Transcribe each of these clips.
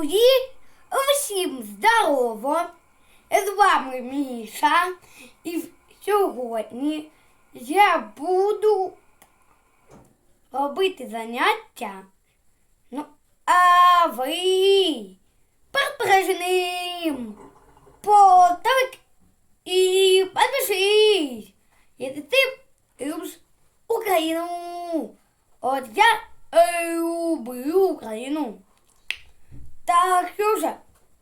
Друзі, всім здорово! З вами Міша. І сьогодні я буду робити заняття. Ну, а ви підпишеним поставик і підпишись, якщо ти любиш Україну. От я е, люблю Україну. Так що ж,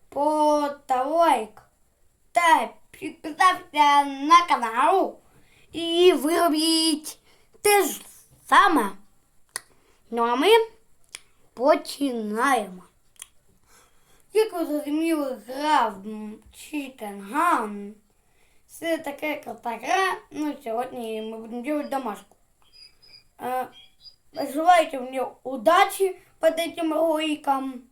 постав лайк та підписався на канал і виробіть те ж саме. Ну а ми починаємо. Як ви зрозуміли, гра в Chicken Gun. Це таке крута гра. Ну, сьогодні ми будемо робити домашку. Э, Желайте мне удачи под этим роликом.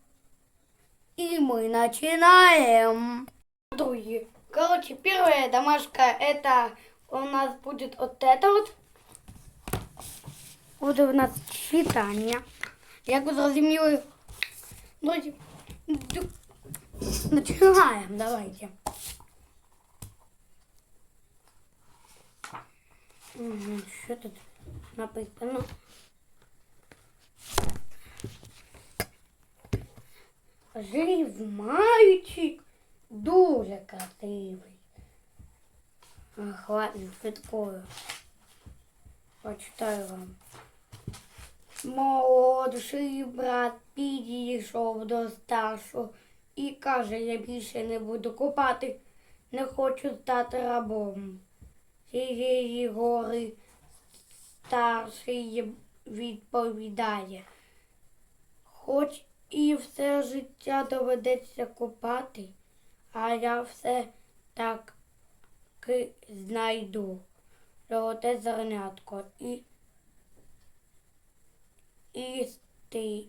И мы начинаем. Друзья, короче, первая домашка это у нас будет вот это вот. Вот у нас читание. Зрозуміли, друзі, ду- начинаем, давайте. Що тут написано? Жив мальчик дуже красивий. Ах, швидкою. Почитаю вам. Молодший брат підійшов до старшого і каже, я більше не буду купати, не хочу стати рабом. Цієї гори старший відповідає. Хоч і все життя доведеться купати, а я все так знайду. Золоте зернятко і істини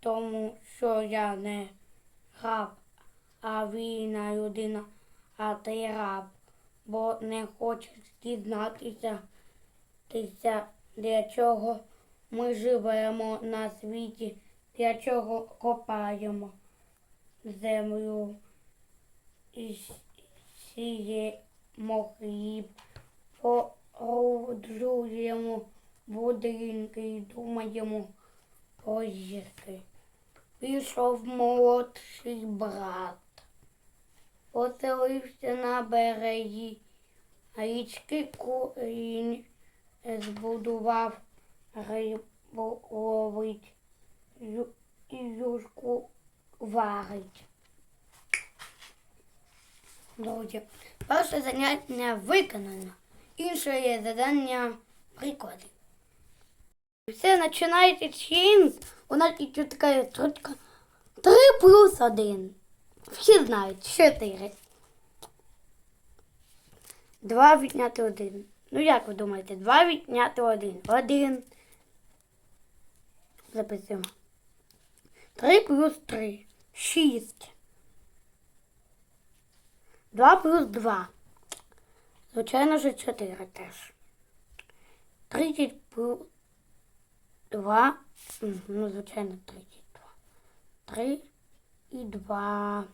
тому, що я не раб, а вільна людина, а ти раб, бо не хочеш дізнатися, тися, для чого ми живемо на світі, для чого копаємо землю і сіємо хліб, породжуємо будинки і думаємо про зірки. Пішов молодший брат, поселився на березі, річки курінь збудував рибу ловить і юшку варить. Друзі, перше заняття виконано, інше є завдання прикладів. Все, починається челендж. У нас і тут така строчка 3 плюс 1. Всі знають, 4. 2 відняти 1. Ну як ви думаєте, 2 відняти 1? 1. Записуємо. 3 плюс 3. 6. 2 плюс 2. Звичайно ж 4 теж. 30 плюс 2. Ну, звичайно, 32. 3 і 2.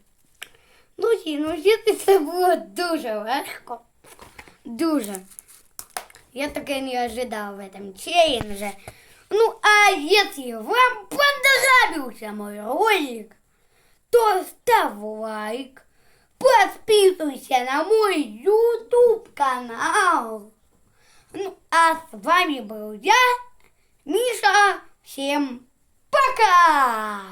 Ну, і, ну, діти, це було дуже легко. Дуже. Я таке не ожидал в этом челлендже. Ну, а если вам понравился мой ролик, то ставь лайк, подписывайся на мой YouTube канал. Ну, а с вами был я, Миша. Всем пока!